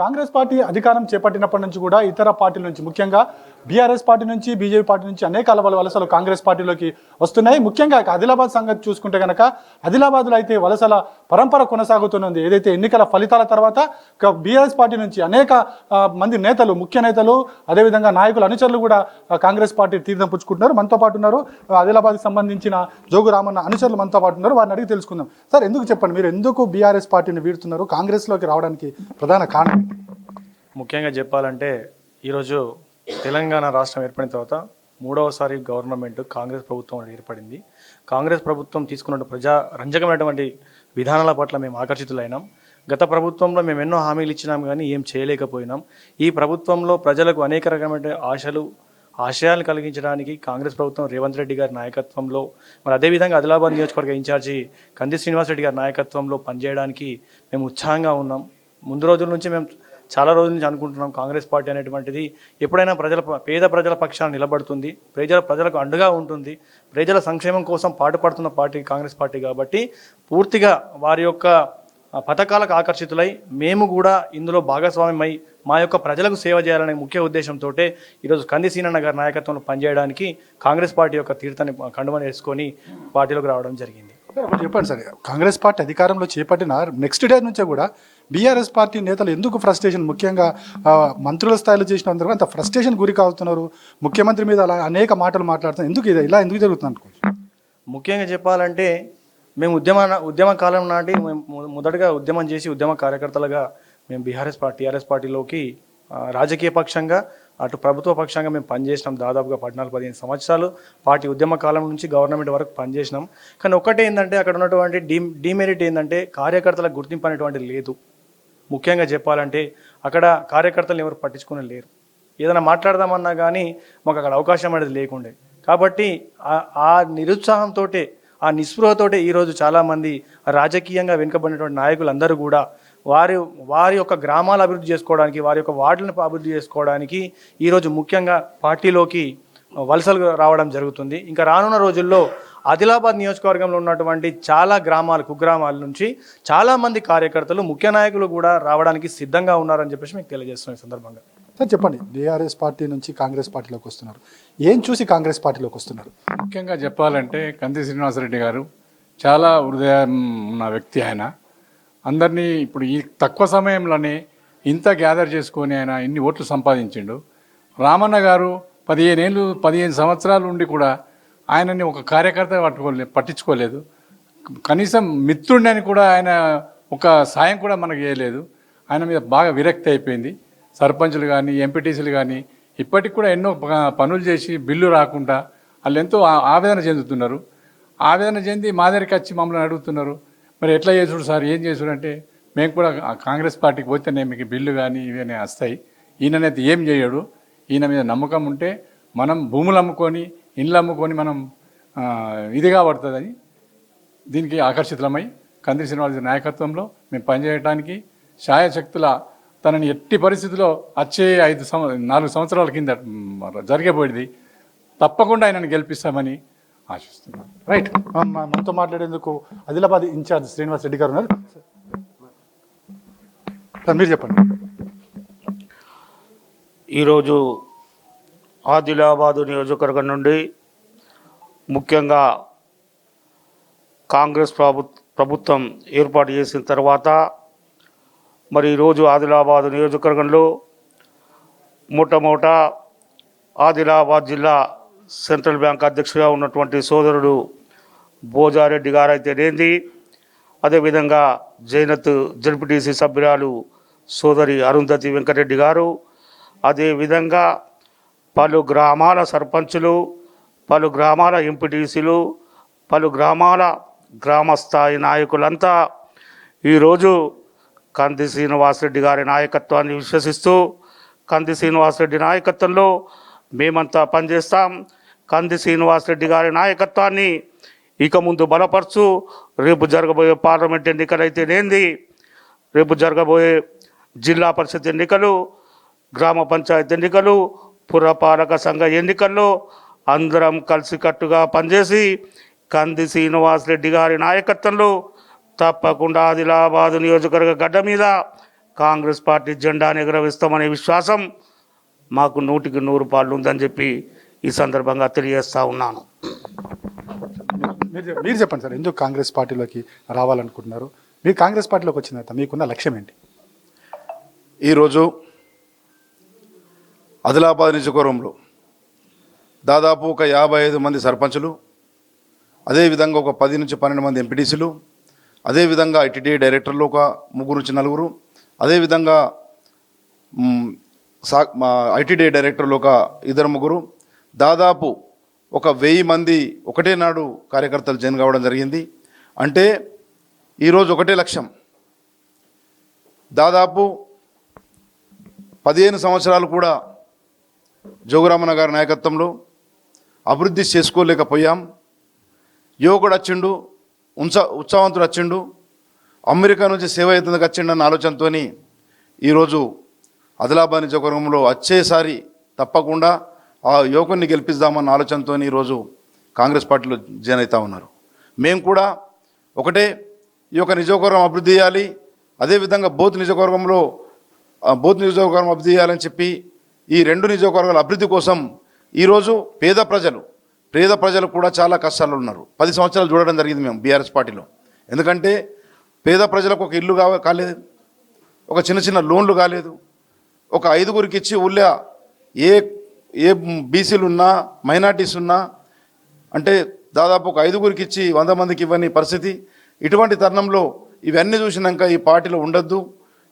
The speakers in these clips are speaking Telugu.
కాంగ్రెస్ పార్టీ అధికారం చేపట్టినప్పటి నుంచి కూడా ఇతర పార్టీల నుంచి ముఖ్యంగా బీఆర్ఎస్ పార్టీ నుంచి బీజేపీ పార్టీ నుంచి అనేక అలవల వలసలు కాంగ్రెస్ పార్టీలోకి వస్తున్నాయి. ముఖ్యంగా ఆదిలాబాద్ సంగతి చూసుకుంటే కనుక ఆదిలాబాద్లో అయితే వలసల పరంపర కొనసాగుతున్నది. ఏదైతే ఎన్నికల ఫలితాల తర్వాత బీఆర్ఎస్ పార్టీ నుంచి అనేక మంది నేతలు ముఖ్య నేతలు అదేవిధంగా నాయకులు అనుచరులు కూడా కాంగ్రెస్ పార్టీ తీర్థం పుచ్చుకుంటున్నారు. మనతో పాటు ఉన్నారు. ఆదిలాబాద్కి సంబంధించిన జోగు రామన్న అనుచరులు మనతో పాటు ఉన్నారు. వారిని అడిగి తెలుసుకుందాం. సార్ ఎందుకు చెప్పండి? మీరు ఎందుకు బీఆర్ఎస్ పార్టీని వీడుతున్నారు? కాంగ్రెస్లోకి రావడానికి ప్రధాన కారణం ముఖ్యంగా చెప్పాలంటే ఈరోజు తెలంగాణ రాష్ట్రం ఏర్పడిన తర్వాత మూడవసారి గవర్నమెంట్ కాంగ్రెస్ ప్రభుత్వం ఏర్పడింది. కాంగ్రెస్ ప్రభుత్వం తీసుకున్న ప్రజా రంజకమైనటువంటి విధానాల పట్ల మేము ఆకర్షితులైనాం. గత ప్రభుత్వంలో మేము ఎన్నో హామీలు ఇచ్చినాం కానీ ఏం చేయలేకపోయినాం. ఈ ప్రభుత్వంలో ప్రజలకు అనేక రకమైన ఆశలు ఆశయాలు కలిగించడానికి కాంగ్రెస్ ప్రభుత్వం రేవంత్ రెడ్డి గారి నాయకత్వంలో మరి అదేవిధంగా ఆదిలాబాద్ నియోజకవర్గ ఇన్ఛార్జి కంది శ్రీనివాస్ రెడ్డి గారి నాయకత్వంలో పనిచేయడానికి మేము ఉత్సాహంగా ఉన్నాం. ముందు రోజుల నుంచి మేము చాలా రోజుల నుంచి అనుకుంటున్నాం కాంగ్రెస్ పార్టీ అనేటువంటిది ఎప్పుడైనా ప్రజల పేద ప్రజల పక్షాన నిలబడుతుంది. ప్రజల ప్రజలకు అండగా ఉంటుంది. ప్రజల సంక్షేమం కోసం పాటుపడుతున్న పార్టీ కాంగ్రెస్ పార్టీ కాబట్టి పూర్తిగా వారి యొక్క పథకాలకు ఆకర్షితులై మేము కూడా ఇందులో భాగస్వామ్యమై మా యొక్క ప్రజలకు సేవ చేయాలనే ముఖ్య ఉద్దేశంతో ఈరోజు కంది సీనన్న గారి నాయకత్వంలో పనిచేయడానికి కాంగ్రెస్ పార్టీ యొక్క తీర్థాన్ని కండుమని వేసుకొని పార్టీలోకి రావడం జరిగింది. చెప్పండి సార్. కాంగ్రెస్ పార్టీ అధికారంలో చేపట్టిన నెక్స్ట్ డే నుంచే కూడా బీఆర్ఎస్ పార్టీ నేతలు ఎందుకు ఫ్రస్ట్రేషన్ ముఖ్యంగా మంత్రుల స్థాయిలో చేసిన అందరూ అంత ఫ్రస్ట్రేషన్ గురి కావుతున్నారు. ముఖ్యమంత్రి మీద అలా అనేక మాటలు మాట్లాడుతున్నారు. ఎందుకు ఇది? ఇలా ఎందుకు జరుగుతుంది అనుకోవచ్చు? ముఖ్యంగా చెప్పాలంటే మేము ఉద్యమ ఉద్యమ కాలం నాటి మేము మొదటగా ఉద్యమం చేసి ఉద్యమ కార్యకర్తలుగా మేము బీఆర్ఎస్ పార్టీ టీఆర్ఎస్ పార్టీలోకి రాజకీయ పక్షంగా అటు ప్రభుత్వ పక్షంగా మేము పనిచేసినాం దాదాపుగా పద్నాలుగు పదిహేను సంవత్సరాలు. పార్టీ ఉద్యమ కాలం నుంచి గవర్నమెంట్ వరకు పనిచేసినాం. కానీ ఒకటే ఏంటంటే అక్కడ ఉన్నటువంటి డీ డీమెరిట్ ఏంటంటే కార్యకర్తల గుర్తింపు అనేటువంటిది లేదు. ముఖ్యంగా చెప్పాలంటే అక్కడ కార్యకర్తలు ఎవరు పట్టించుకుని లేరు. ఏదైనా మాట్లాడదామన్నా కానీ మాకు అక్కడ అవకాశం అనేది లేకుండే. కాబట్టి ఆ- నిరుత్సాహంతో ఆ నిస్పృహతోటే ఈరోజు చాలామంది రాజకీయంగా వెనుకబడినటువంటి నాయకులు అందరూ కూడా వారి వారి యొక్క గ్రామాలు అభివృద్ధి చేసుకోవడానికి వారి యొక్క వార్డులను అభివృద్ధి చేసుకోవడానికి ఈరోజు ముఖ్యంగా పార్టీలోకి వలసలు రావడం జరుగుతుంది. ఇంకా రానున్న రోజుల్లో ఆదిలాబాద్ నియోజకవర్గంలో ఉన్నటువంటి చాలా గ్రామాలు కుగ్రామాల నుంచి చాలా మంది కార్యకర్తలు ముఖ్య నాయకులు కూడా రావడానికి సిద్ధంగా ఉన్నారని చెప్పేసి మీకు తెలియజేస్తున్నాం ఈ సందర్భంగా. సార్ చెప్పండి. బీఆర్ఎస్ పార్టీ నుంచి కాంగ్రెస్ పార్టీలోకి వస్తున్నారు. ఏం చూసి కాంగ్రెస్ పార్టీలోకి వస్తున్నారు? ముఖ్యంగా చెప్పాలంటే కంది శ్రీనివాసరెడ్డి గారు చాలా హృదయం ఉన్న వ్యక్తి ఆయన. అందరినీ ఇప్పుడు ఈ తక్కువ సమయంలోనే ఇంత గ్యాదర్ చేసుకొని ఆయన ఇన్ని ఓట్లు సంపాదించిండు. రామన్న గారు పదిహేను ఏళ్ళు పదిహేను సంవత్సరాలు ఉండి కూడా ఆయనని ఒక కార్యకర్త పట్టుకోలే పట్టించుకోలేదు. కనీసం మిత్రుడిని అని కూడా ఆయన ఒక సాయం కూడా మనకు చేయలేదు. ఆయన మీద బాగా విరక్తి అయిపోయింది. సర్పంచులు కానీ ఎంపీటీసీలు కానీ ఇప్పటికి కూడా ఎన్నో పనులు చేసి బిల్లు రాకుండా వాళ్ళు ఎంతో ఆవేదన చెందుతున్నారు. ఆవేదన చెంది మా దగ్గరికి వచ్చి మమ్మల్ని అడుగుతున్నారు. మరి ఎట్లా చేసుడు సార్? ఏం చేసుడు అంటే మేము కూడా కాంగ్రెస్ పార్టీకి పోతేనే మీకు బిల్లు కానీ ఇవన్నీ వస్తాయి. ఈయననైతే ఏం చేయడు. ఈయన మీద నమ్మకం ఉంటే మనం భూములు అమ్ముకొని ఇండ్లు అమ్ముకొని మనం ఇదిగా పడుతుందని దీనికి ఆకర్షితులమై కంది శ్రీనివాస నాయకత్వంలో మేము పనిచేయడానికి శాయశక్తుల తనని ఎట్టి పరిస్థితిలో వచ్చే ఐదు సంవ నాలుగు సంవత్సరాల కింద మ్, జరగబోయేది తప్పకుండా ఆయనను గెలిపిస్తామని ఆశిస్తున్నాను రైట్. మనతో మాట్లాడేందుకు ఆదిలాబాద్ ఇన్ఛార్జ్ శ్రీనివాస్ రెడ్డి గారు ఉన్నారు. సార్ మీరు చెప్పండి. ఈరోజు ఆదిలాబాదు నియోజకవర్గం నుండి ముఖ్యంగా కాంగ్రెస్ ప్రభు ప్రభుత్వం ఏర్పాటు చేసిన తర్వాత మరి ఈరోజు ఆదిలాబాదు నియోజకవర్గంలో మొట్టమొదట ఆదిలాబాద్ జిల్లా సెంట్రల్ బ్యాంక్ అధ్యక్షుడిగా ఉన్నటువంటి సోదరుడు భోజారెడ్డి గారైతేనేంది. అదేవిధంగా జైనత్ జడ్పీటీసీ సభ్యురాలు సోదరి అరుంధతి వెంకటరెడ్డి గారు. అదేవిధంగా పలు గ్రామాల సర్పంచులు పలు గ్రామాల ఎంపీటీసీలు పలు గ్రామాల గ్రామస్థాయి నాయకులంతా ఈరోజు కంది శ్రీనివాసరెడ్డి గారి నాయకత్వాన్ని విశ్వసిస్తూ కంది శ్రీనివాసరెడ్డి నాయకత్వంలో మేమంతా పనిచేస్తాం. కంది శ్రీనివాసరెడ్డి గారి నాయకత్వాన్ని ఇక ముందు బలపరచు రేపు జరగబోయే పార్లమెంట్ ఎన్నికలైతేనేంది రేపు జరగబోయే జిల్లా పరిషత్ ఎన్నికలు గ్రామ పంచాయతీ ఎన్నికలు పురపాలక సంఘ ఎన్నికల్లో అందరం కలిసికట్టుగా పనిచేసి కంది శ్రీనివాస్ రెడ్డి గారి నాయకత్వంలో తప్పకుండా ఆదిలాబాదు నియోజకవర్గ గడ్డ మీద కాంగ్రెస్ పార్టీ జెండాను ఎగురవేస్తామనే విశ్వాసం మాకు నూటికి నూరు పాళ్ళు ఉందని చెప్పి ఈ సందర్భంగా తెలియజేస్తా ఉన్నాను. మీరు చెప్- మీరు చెప్పండి సార్ ఎందుకు కాంగ్రెస్ పార్టీలోకి రావాలనుకుంటున్నారు? మీరు కాంగ్రెస్ పార్టీలోకి వచ్చిన తర్వాత మీకున్న లక్ష్యం ఏంటి? ఈరోజు ఆదిలాబాద్ నియోజకవర్గంలో దాదాపు ఒక యాభై ఐదు మంది సర్పంచులు అదేవిధంగా ఒక పది నుంచి పన్నెండు మంది ఎంపీటీసీలు అదేవిధంగా ఐటీడీ డైరెక్టర్లు ఒక ముగ్గురు నుంచి నలుగురు అదేవిధంగా సా మా ఐటీడీ డైరెక్టర్లు ఒక ఇద్దరు ముగ్గురు. దాదాపు ఒక వెయ్యి మంది ఒకటే నాడు కార్యకర్తలు జాయిన్ కావడం జరిగింది. అంటే ఈరోజు ఒకటే లక్ష్యం. దాదాపు పదిహేను సంవత్సరాలు కూడా జోగురామన్న గారి నాయకత్వంలో అభివృద్ధి చేసుకోలేకపోయాం. యువకుడు వచ్చిండు ఉంచ ఉత్సాహవంతుడు వచ్చిండు అమెరికా నుంచి సేవ అవుతుందికి వచ్చిండు అన్న ఆలోచనతో ఈరోజు ఆదిలాబాద్ నియోజకవర్గంలో వచ్చేసారి తప్పకుండా ఆ యువకుడిని గెలిపిద్దామన్న ఆలోచనతో ఈరోజు కాంగ్రెస్ పార్టీలో జాయిన్ అవుతా ఉన్నారు. మేము కూడా ఒకటే ఈ యొక్క నియోజకవర్గం అభివృద్ధి చేయాలి అదేవిధంగా బోత్ నియోజకవర్గంలో బోత్ నియోజకవర్గం అభివృద్ధి చేయాలని చెప్పి ఈ రెండు నియోజకవర్గాల అభివృద్ధి కోసం ఈరోజు పేద ప్రజలు పేద ప్రజలు కూడా చాలా కష్టాలు ఉన్నారు. పది సంవత్సరాలు చూడడం జరిగింది మేము బీఆర్ఎస్ పార్టీలో. ఎందుకంటే పేద ప్రజలకు ఒక ఇల్లు కావ కాలేదు. ఒక చిన్న చిన్న లోన్లు కాలేదు. ఒక ఐదుగురికి ఇచ్చి ఊళ్ళో ఏ ఏ బీసీలు ఉన్నా మైనార్టీస్ ఉన్నా అంటే దాదాపు ఒక ఐదుగురికి ఇచ్చి వంద మందికి ఇవ్వని పరిస్థితి. ఇటువంటి తరుణంలో ఇవన్నీ చూసినాక ఈ పార్టీలో ఉండొద్దు.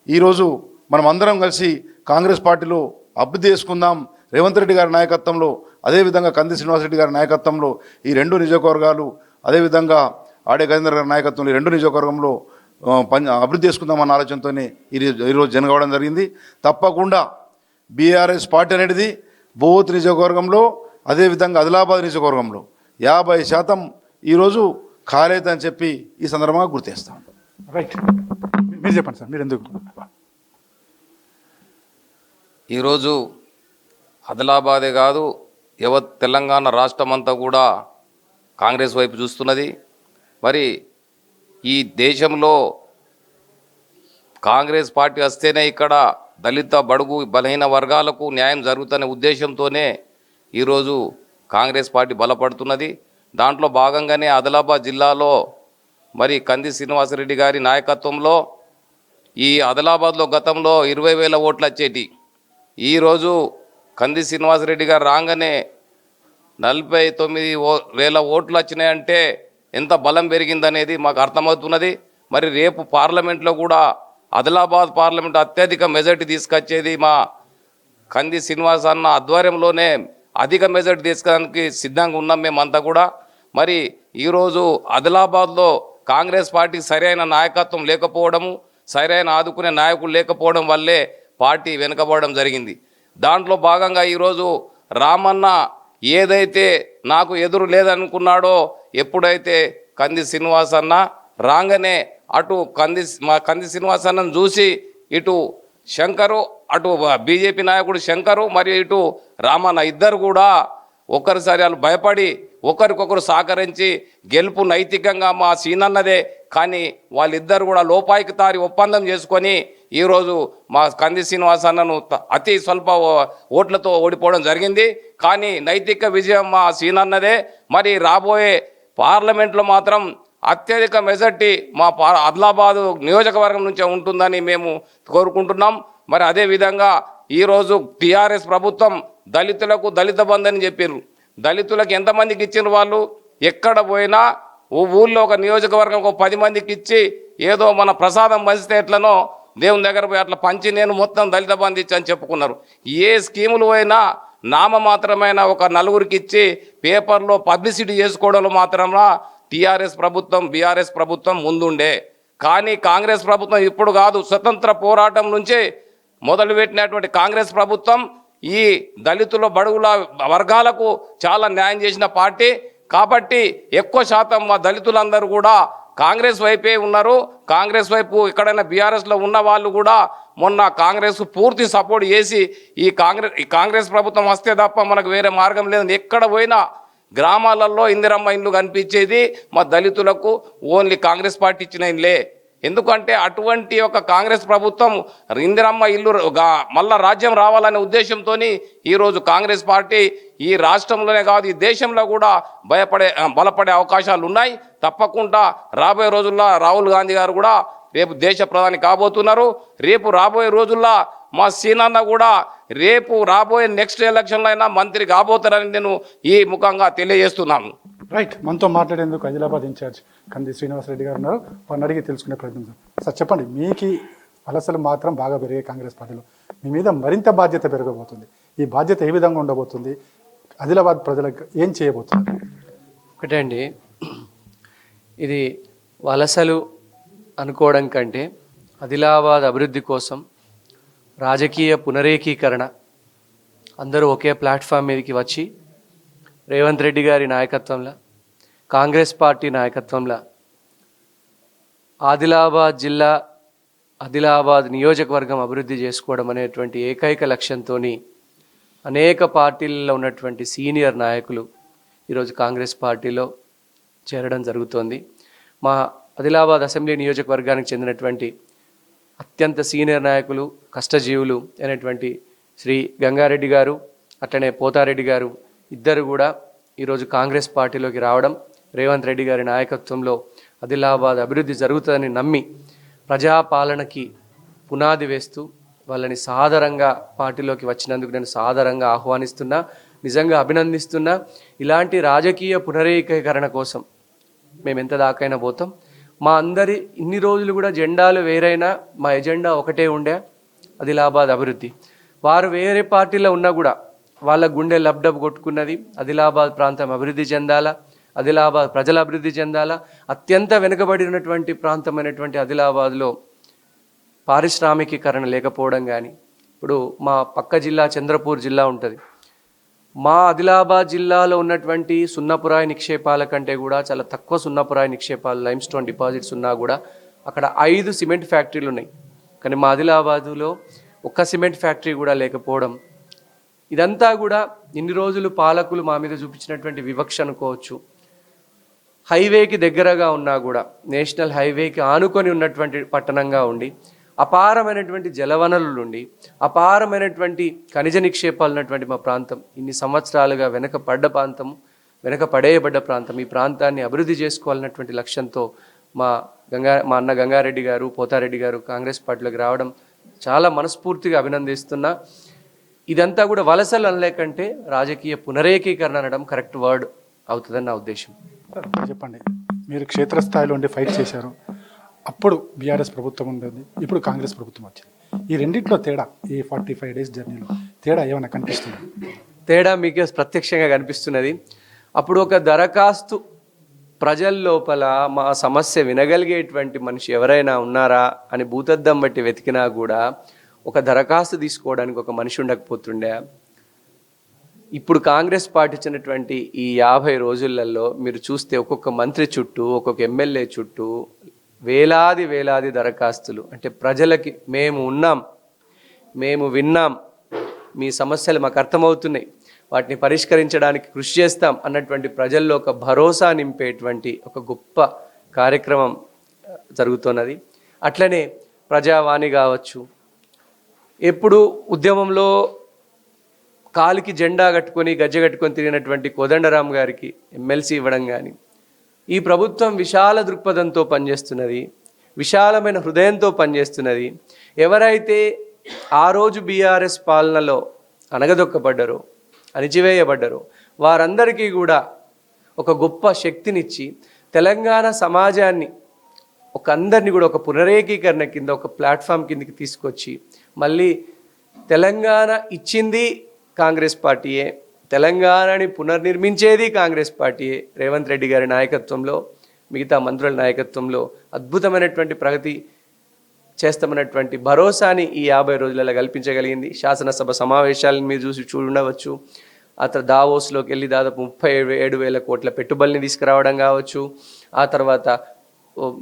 ఈరోజు మనం అందరం కలిసి కాంగ్రెస్ పార్టీలో అప్పు తీసుకుందాం రేవంత్ రెడ్డి గారి నాయకత్వంలో అదేవిధంగా కంది శ్రీనివాసరెడ్డి గారి నాయకత్వంలో ఈ రెండు నియోజకవర్గాలు అదేవిధంగా ఆడే గజేంద్ర గారి నాయకత్వంలో ఈ రెండు నియోజకవర్గంలో పని అభివృద్ధి చేసుకుందామన్న ఆలోచనతోనే ఈరోజు ఈరోజు జరిగింది. తప్పకుండా బీఆర్ఎస్ పార్టీ అనేది బోత్ నియోజకవర్గంలో అదేవిధంగా ఆదిలాబాద్ నియోజకవర్గంలో యాభై శాతం ఈరోజు ఖాళీ చెప్పి ఈ సందర్భంగా గుర్తిస్తాం రైట్ మీరు చెప్పండి సార్ మీరు ఎందుకు? ఈరోజు ఆదిలాబాదే కాదు యువత్ తెలంగాణ రాష్ట్రం అంతా కూడా కాంగ్రెస్ వైపు చూస్తున్నది. మరి ఈ దేశంలో కాంగ్రెస్ పార్టీ వస్తేనే ఇక్కడ దళిత బడుగు బలహీన వర్గాలకు న్యాయం జరుగుతున్న ఉద్దేశంతోనే ఈరోజు కాంగ్రెస్ పార్టీ బలపడుతున్నది. దాంట్లో భాగంగానే ఆదిలాబాద్ జిల్లాలో మరి కంది శ్రీనివాసరెడ్డి గారి నాయకత్వంలో ఈ ఆదిలాబాద్లో గతంలో ఇరవై వేల ఓట్లు వచ్చేటి ఈరోజు కంది శ్రీనివాసరెడ్డి గారు రాగానే నలభై తొమ్మిది ఓ వేల ఓట్లు వచ్చినాయంటే ఎంత బలం పెరిగిందనేది మాకు అర్థమవుతున్నది. మరి రేపు పార్లమెంట్లో కూడా ఆదిలాబాద్ పార్లమెంట్ అత్యధిక మెజార్టీ తీసుకొచ్చేది మా కంది శ్రీనివాస్ అన్న ఆధ్వర్యంలోనే అధిక మెజార్టీ తీసుకోవడానికి సిద్ధంగా ఉన్నాం మేమంతా కూడా. మరి ఈరోజు ఆదిలాబాద్లో కాంగ్రెస్ పార్టీకి సరైన నాయకత్వం లేకపోవడము సరైన ఆదుకునే నాయకులు లేకపోవడం వల్లే పార్టీ వెనుకబడడం జరిగింది. దాంట్లో భాగంగా ఈరోజు రామన్న ఏదైతే నాకు ఎదురు లేదనుకున్నాడో ఎప్పుడైతే కంది శ్రీనివాస్ అన్న రాగానే అటు కంది మా కంది శ్రీనివాస్ అన్నను చూసి ఇటు శంకరు అటు బీజేపీ నాయకుడు శంకరు మరియు ఇటు రామన్న ఇద్దరు కూడా ఒకరిసారి వాళ్ళు భయపడి ఒకరికొకరు సహకరించి గెలుపు నైతికంగా మా సీనన్నదే. కానీ వాళ్ళిద్దరు కూడా లోపాయికి తారి ఒప్పందం చేసుకొని ఈరోజు మా కంది శ్రీనివాస్ అన్నను అతి స్వల్ప ఓ- ఓట్లతో ఓడిపోవడం జరిగింది. కానీ నైతిక విజయం మా సీనన్నదే మరి రాబోయే పార్లమెంట్లో మాత్రం అత్యధిక మెజార్టీ మా పా ఆదిలాబాదు నియోజకవర్గం నుంచే ఉంటుందని మేము కోరుకుంటున్నాం. మరి అదే విధంగా ఈరోజు టీఆర్ఎస్ ప్రభుత్వం దళితులకు దళిత బంధు అని చెప్పారు దళితులకు ఎంతమందికి ఇచ్చిన వాళ్ళు? ఎక్కడ పోయినా ఓ ఊళ్ళో ఒక నియోజకవర్గం ఒక పది మందికి ఇచ్చి ఏదో మన ప్రసాదం పంచితే ఎట్లనో దేవుని దగ్గర పోయి అట్లా పంచి నేను మొత్తం దళిత బంధు ఇచ్చని అని చెప్పుకున్నారు. ఏ స్కీములు పోయినా నామమాత్రమైన ఒక నలుగురికి ఇచ్చి పేపర్లో పబ్లిసిటీ చేసుకోవడంలో మాత్రమే టీఆర్ఎస్ ప్రభుత్వం బీఆర్ఎస్ ప్రభుత్వం ముందుండే. కానీ కాంగ్రెస్ ప్రభుత్వం ఇప్పుడు కాదు స్వతంత్ర పోరాటం నుంచే మొదలుపెట్టినటువంటి కాంగ్రెస్ ప్రభుత్వం ఈ దళితుల బడుగుల వర్గాలకు చాలా న్యాయం చేసిన పార్టీ. కాబట్టి ఎక్కువ శాతం మా దళితులందరూ కూడా కాంగ్రెస్ వైపే ఉన్నారు. కాంగ్రెస్ వైపు ఎక్కడైనా బీఆర్ఎస్లో ఉన్న వాళ్ళు కూడా మొన్న కాంగ్రెస్ పూర్తి సపోర్ట్ చేసి ఈ కాంగ్రెస్ ఈ కాంగ్రెస్ ప్రభుత్వం వస్తే తప్ప మనకు వేరే మార్గం లేదని ఎక్కడ పోయినా గ్రామాలలో ఇందిరమ్మ ఇల్లు కనిపించేది మా దళితులకు. ఓన్లీ కాంగ్రెస్ పార్టీ ఇచ్చిన ఇల్లే ఎందుకంటే అటువంటి ఒక కాంగ్రెస్ ప్రభుత్వం ఇందిరమ్మ ఇల్లు మళ్ళా రాజ్యం రావాలనే ఉద్దేశంతో ఈరోజు కాంగ్రెస్ పార్టీ ఈ రాష్ట్రంలోనే కాదు ఈ దేశంలో కూడా భయపడే బలపడే అవకాశాలు ఉన్నాయి తప్పకుండా రాబోయే రోజుల్లో రాహుల్ గాంధీ గారు కూడా రేపు దేశ ప్రధాని కాబోతున్నారు. రేపు రాబోయే రోజుల్లో మా సీనన్న కూడా రేపు రాబోయే నెక్స్ట్ ఎలక్షన్లో అయినా మంత్రి కాబోతారని నేను ఈ ముఖంగా తెలియజేస్తున్నాను. రైట్ మనతో మాట్లాడేందుకు ఆదిలాబాద్ ఇన్ఛార్జ్ కంది శ్రీనివాసరెడ్డి గారు ఉన్నారు. వారిని అడిగి తెలుసుకునే ప్రయత్నం సార్ చెప్పండి మీకు వలసలు మాత్రం బాగా పెరిగాయి కాంగ్రెస్ పార్టీలో మీ మీద మరింత బాధ్యత పెరగబోతుంది. ఈ బాధ్యత ఏ విధంగా ఉండబోతుంది? ఆదిలాబాద్ ప్రజలకు ఏం చేయబోతుంది ఒకటే అండి. ఇది వలసలు అనుకోవడం కంటే ఆదిలాబాద్ అభివృద్ధి కోసం రాజకీయ పునరేకీకరణ అందరూ ఒకే ప్లాట్ఫామ్ మీదకి వచ్చి రేవంత్ రెడ్డి గారి నాయకత్వంలో కాంగ్రెస్ పార్టీ నాయకత్వంలో ఆదిలాబాద్ జిల్లా ఆదిలాబాద్ నియోజకవర్గం అభివృద్ధి చేసుకోవడం అనేటువంటి ఏకైక లక్ష్యంతో అనేక పార్టీలలో ఉన్నటువంటి సీనియర్ నాయకులు ఈరోజు కాంగ్రెస్ పార్టీలో చేరడం జరుగుతోంది. మా ఆదిలాబాద్ అసెంబ్లీ నియోజకవర్గానికి చెందినటువంటి అత్యంత సీనియర్ నాయకులు కష్టజీవులు అయినటువంటి శ్రీ గంగారెడ్డి గారు అట్లనే పోతారెడ్డి గారు ఇద్దరు కూడా ఈరోజు కాంగ్రెస్ పార్టీలోకి రావడం రేవంత్ రెడ్డి గారి నాయకత్వంలో ఆదిలాబాద్ అభివృద్ధి జరుగుతుందని నమ్మి ప్రజాపాలనకి పునాది వేస్తూ వాళ్ళని సాదరంగా పార్టీలోకి వచ్చినందుకు నేను సాదరంగా ఆహ్వానిస్తున్నా నిజంగా అభినందిస్తున్నా. ఇలాంటి రాజకీయ పునరేకీకరణ కోసం మేము ఎంత దాకైనా పోతాం. మా అందరి ఇన్ని రోజులు కూడా జెండాలు వేరైనా మా ఎజెండా ఒకటే ఉండే ఆదిలాబాద్ అభివృద్ధి. వారు వేరే పార్టీలో ఉన్నా కూడా వాళ్ళ గుండె లబ్డబ్ కొట్టుకున్నది. ఆదిలాబాద్ ప్రాంతం అభివృద్ధి చెందాలా? ఆదిలాబాద్ ప్రజల అభివృద్ధి చెందాలా? అత్యంత వెనుకబడినటువంటి ప్రాంతమైనటువంటి ఆదిలాబాద్లో పారిశ్రామికీకరణ లేకపోవడం కానీ ఇప్పుడు మా పక్క జిల్లా చంద్రపూర్ జిల్లా ఉంటుంది. మా ఆదిలాబాద్ జిల్లాలో ఉన్నటువంటి సున్నపురాయి నిక్షేపాల కంటే కూడా చాలా తక్కువ సున్నపురాయి నిక్షేపాలు లైమ్ స్టోన్ డిపాజిట్స్ ఉన్నా కూడా అక్కడ ఐదు సిమెంట్ ఫ్యాక్టరీలు ఉన్నాయి. కానీ మా ఆదిలాబాదులో ఒక్క సిమెంట్ ఫ్యాక్టరీ కూడా లేకపోవడం ఇదంతా కూడా ఇన్ని రోజులు పాలకులు మా మీద చూపించినటువంటి వివక్ష అనుకోవచ్చు. హైవేకి దగ్గరగా ఉన్నా కూడా నేషనల్ హైవేకి ఆనుకొని ఉన్నటువంటి పట్టణంగా ఉండి అపారమైనటువంటి జలవనరులు ఉండి అపారమైనటువంటి ఖనిజ నిక్షేపాలు ఉన్నటువంటి మా ప్రాంతం ఇన్ని సంవత్సరాలుగా వెనక పడ్డ ప్రాంతం వెనక పడేయబడ్డ ప్రాంతం ఈ ప్రాంతాన్ని అభివృద్ధి చేసుకోవాలన్నటువంటి లక్ష్యంతో మా గంగా మా అన్న గంగారెడ్డి గారు పోతారెడ్డి గారు కాంగ్రెస్ పార్టీలోకి రావడం చాలా మనస్ఫూర్తిగా అభినందిస్తున్నా. ఇదంతా కూడా వలసలు అనలేకంటే రాజకీయ పునరేకీకరణ అనడం కరెక్ట్ వర్డ్ అవుతుందని నా ఉద్దేశం. చెప్పండి. మీరు క్షేత్రస్థాయిలో ఉండి ఫైట్ చేశారు. అప్పుడు బీఆర్ఎస్ ప్రభుత్వం ఉండేది. ఇప్పుడు కాంగ్రెస్ ప్రభుత్వం వచ్చింది. ఈ రెండింటిలో తేడా ఈ ఫార్టీ ఫైవ్ డేస్ జర్నీలో తేడా ఏమైనా కనిపిస్తుంది? తేడా మీకు ప్రత్యక్షంగా కనిపిస్తున్నది. అప్పుడు ఒక దరఖాస్తు ప్రజల లోపల మా సమస్య వినగలిగేటువంటి మనిషి ఎవరైనా ఉన్నారా అని భూతద్దం బట్టి వెతికినా కూడా ఒక దరఖాస్తు తీసుకోవడానికి ఒక మనిషి ఉండకపోతుండే. ఇప్పుడు కాంగ్రెస్ పార్టీ ఇచ్చినటువంటి ఈ యాభై రోజులలో మీరు చూస్తే ఒక్కొక్క మంత్రి చుట్టూ ఒక్కొక్క ఎమ్మెల్యే చుట్టూ వేలాది వేలాది దరఖాస్తులు. అంటే ప్రజలకి మేము ఉన్నాం మేము విన్నాం మీ సమస్యలు మాకు అర్థమవుతున్నాయి వాటిని పరిష్కరించడానికి కృషి చేస్తాం అన్నటువంటి ప్రజల్లో ఒక భరోసా నింపేటువంటి ఒక గొప్ప కార్యక్రమం జరుగుతున్నది. అట్లనే ప్రజావాణి కావచ్చు ఎప్పుడు ఉద్యమంలో కాలికి జెండా కట్టుకొని గజ్జె కట్టుకొని తిరిగినటువంటి కోదండరాం గారికి ఎమ్మెల్సీ ఇవ్వడం కానీ ఈ ప్రభుత్వం విశాల దృక్పథంతో పనిచేస్తున్నది విశాలమైన హృదయంతో పనిచేస్తున్నది. ఎవరైతే ఆ రోజు బీఆర్ఎస్ పాలనలో అనగదొక్కబడ్డరో అణిచివేయబడ్డరో వారందరికీ కూడా ఒక గొప్ప శక్తినిచ్చి తెలంగాణ సమాజాన్ని ఒక అందరినీ కూడా ఒక పునరేకీకరణ కింద ఒక ప్లాట్ఫామ్ కిందకి తీసుకొచ్చి మళ్ళీ తెలంగాణ ఇచ్చింది కాంగ్రెస్ పార్టీయే. తెలంగాణని పునర్నిర్మించేది కాంగ్రెస్ పార్టీయే రేవంత్ రెడ్డి గారి నాయకత్వంలో మిగతా మంత్రుల నాయకత్వంలో. అద్భుతమైనటువంటి ప్రగతి చేస్తామన్నటువంటి భరోసాని ఈ యాభై రోజులలో కల్పించగలిగింది. శాసనసభ సమావేశాలను మీరు చూసి చూడవచ్చు. ఆ తర్వాత దావోస్లోకి వెళ్ళి దాదాపు ముప్పై ఏడు వేల కోట్ల పెట్టుబడిని తీసుకురావడం కావచ్చు. ఆ తర్వాత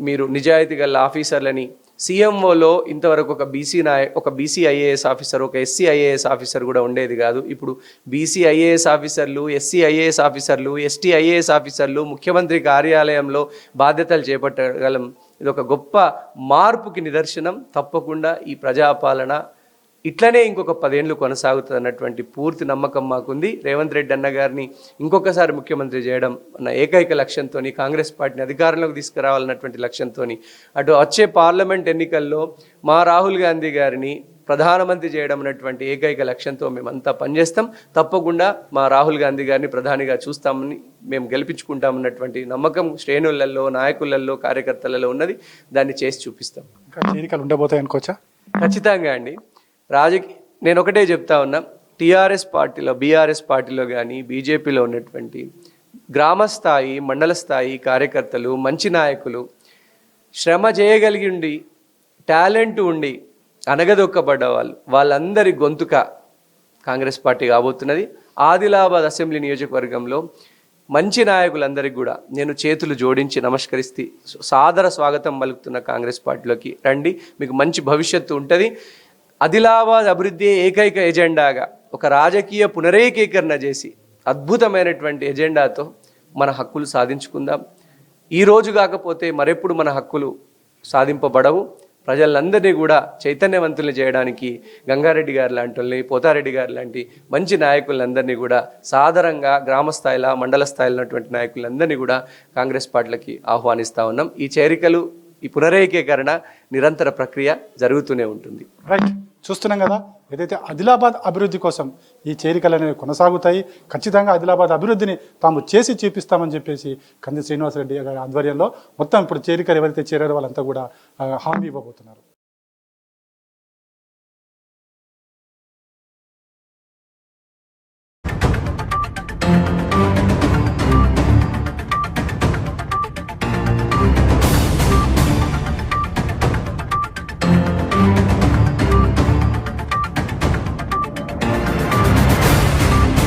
మీరు నిజాయితీ గల ఆఫీసర్లని సీఎంఓలో ఇంతవరకు ఒక బీసీ నాయ ఒక బీసీ ఐఏఎస్ ఆఫీసర్ ఒక ఎస్సీ ఐఏఎస్ ఆఫీసర్ కూడా ఉండేది కాదు. ఇప్పుడు బీసీ ఐఏఎస్ ఆఫీసర్లు ఎస్సీ ఐఏఎస్ ఆఫీసర్లు ఎస్టీ ఐఏఎస్ ఆఫీసర్లు ముఖ్యమంత్రి కార్యాలయంలో బాధ్యతలు చేపట్టగలం. ఇది ఒక గొప్ప మార్పుకి నిదర్శనం. తప్పకుండా ఈ ప్రజాపాలన ఇట్లనే ఇంకొక పదేళ్ళు కొనసాగుతుంది అన్నటువంటి పూర్తి నమ్మకం మాకుంది. రేవంత్ రెడ్డి అన్న గారిని ఇంకొకసారి ముఖ్యమంత్రి చేయడం అన్న ఏకైక లక్ష్యంతో కాంగ్రెస్ పార్టీని అధికారంలోకి తీసుకురావాలన్నటువంటి లక్ష్యంతో అటు వచ్చే పార్లమెంట్ ఎన్నికల్లో మా రాహుల్ గాంధీ గారిని ప్రధానమంత్రి చేయడం అన్నటువంటి ఏకైక లక్ష్యంతో మేమంతా పనిచేస్తాం. తప్పకుండా మా రాహుల్ గాంధీ గారిని ప్రధానిగా చూస్తామని మేము గెలిపించుకుంటామన్నటువంటి నమ్మకం శ్రేణులలో నాయకులలో కార్యకర్తలలో ఉన్నది. దాన్ని చేసి చూపిస్తాం. ఇంకా ఉండబోతాయి అనుకోవచ్చా ఖచ్చితంగా అండి. రాజకీయ నేను ఒకటే చెప్తా ఉన్నా. టీఆర్ఎస్ పార్టీలో బీఆర్ఎస్ పార్టీలో కానీ బీజేపీలో ఉన్నటువంటి గ్రామ స్థాయి మండల స్థాయి కార్యకర్తలు మంచి నాయకులు శ్రమ చేయగలిగి ఉండి టాలెంట్ ఉండి అనగదొక్కబడ్డ వాళ్ళు వాళ్ళందరి గొంతుక కాంగ్రెస్ పార్టీ కాబోతున్నది. ఆదిలాబాద్ అసెంబ్లీ నియోజకవర్గంలో మంచి నాయకులందరికీ కూడా నేను చేతులు జోడించి నమస్కరిస్తూ సాదర స్వాగతం పలుకుతున్న కాంగ్రెస్ పార్టీలోకి రండి. మీకు మంచి భవిష్యత్తు ఉంటుంది. ఆదిలాబాద్ అభివృద్ధి ఏకైక ఎజెండాగా ఒక రాజకీయ పునరేకీకరణ చేసి అద్భుతమైనటువంటి ఎజెండాతో మన హక్కులు సాధించుకుందాం. ఈ రోజు కాకపోతే మరెప్పుడు మన హక్కులు సాధింపబడవు. ప్రజలందరినీ కూడా చైతన్యవంతులు చేయడానికి గంగారెడ్డి గారు లాంటి వాళ్ళని పోతారెడ్డి గారు లాంటి మంచి నాయకులందరినీ కూడా సాధారణంగా గ్రామ స్థాయిలో మండల స్థాయిలో ఉన్నటువంటి నాయకులందరినీ కూడా కాంగ్రెస్ పార్టీలకి ఆహ్వానిస్తూ ఉన్నాం. ఈ చేరికలు ఈ పునరేకీకరణ నిరంతర ప్రక్రియ జరుగుతూనే ఉంటుంది. రైట్ చూస్తున్నాం కదా ఏదైతే ఆదిలాబాద్ అభివృద్ధి కోసం ఈ చేరికలు అనేవి కొనసాగుతాయి ఖచ్చితంగా ఆదిలాబాద్ అభివృద్ధిని తాము చేసి చూపిస్తామని చెప్పేసి కంది శ్రీనివాసరెడ్డి గారి ఆధ్వర్యంలో మొత్తం ఇప్పుడు చేరికలు ఎవరైతే చేరారో వాళ్ళంతా కూడా హామీ ఇవ్వబోతున్నారు.